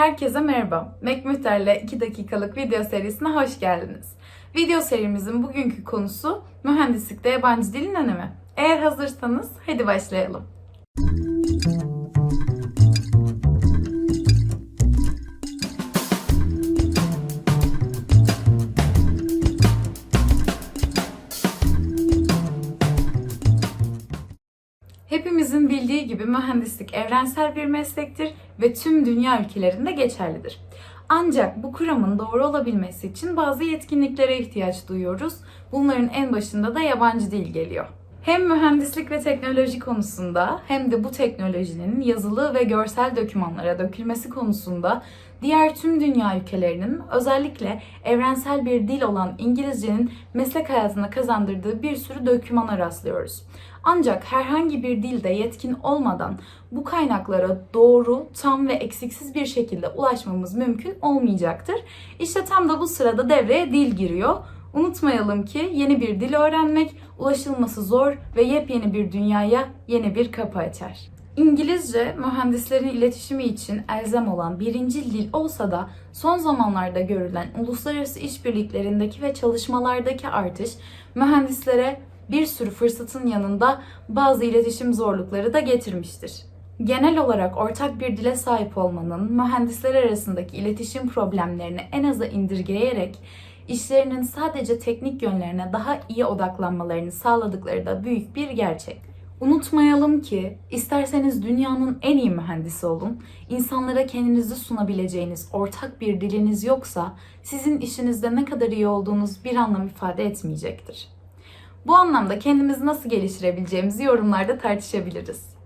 Herkese merhaba. Mekmüter'le 2 dakikalık video serisine hoş geldiniz. Video serimizin bugünkü konusu mühendislikte yabancı dilin önemi. Eğer hazırsanız hadi başlayalım. Hepimizin bildiği gibi mühendislik evrensel bir meslektir ve tüm dünya ülkelerinde geçerlidir. Ancak bu kuramın doğru olabilmesi için bazı yetkinliklere ihtiyaç duyuyoruz. Bunların en başında da yabancı dil geliyor. Hem mühendislik ve teknoloji konusunda hem de bu teknolojinin yazılı ve görsel dokümanlara dökülmesi konusunda diğer tüm dünya ülkelerinin özellikle evrensel bir dil olan İngilizcenin meslek hayatına kazandırdığı bir sürü dokümana rastlıyoruz. Ancak herhangi bir dilde yetkin olmadan bu kaynaklara doğru, tam ve eksiksiz bir şekilde ulaşmamız mümkün olmayacaktır. İşte tam da bu sırada devreye dil giriyor. Unutmayalım ki yeni bir dil öğrenmek ulaşılması zor ve yepyeni bir dünyaya yeni bir kapı açar. İngilizce mühendislerin iletişimi için elzem olan birinci dil olsa da son zamanlarda görülen uluslararası işbirliklerindeki ve çalışmalardaki artış mühendislere bir sürü fırsatın yanında bazı iletişim zorlukları da getirmiştir. Genel olarak ortak bir dile sahip olmanın mühendisler arasındaki iletişim problemlerini en aza indirgeyerek işlerinin sadece teknik yönlerine daha iyi odaklanmalarını sağladıkları da büyük bir gerçek. Unutmayalım ki isterseniz dünyanın en iyi mühendisi olun, insanlara kendinizi sunabileceğiniz ortak bir diliniz yoksa sizin işinizde ne kadar iyi olduğunuz bir anlam ifade etmeyecektir. Bu anlamda kendimizi nasıl geliştirebileceğimizi yorumlarda tartışabiliriz.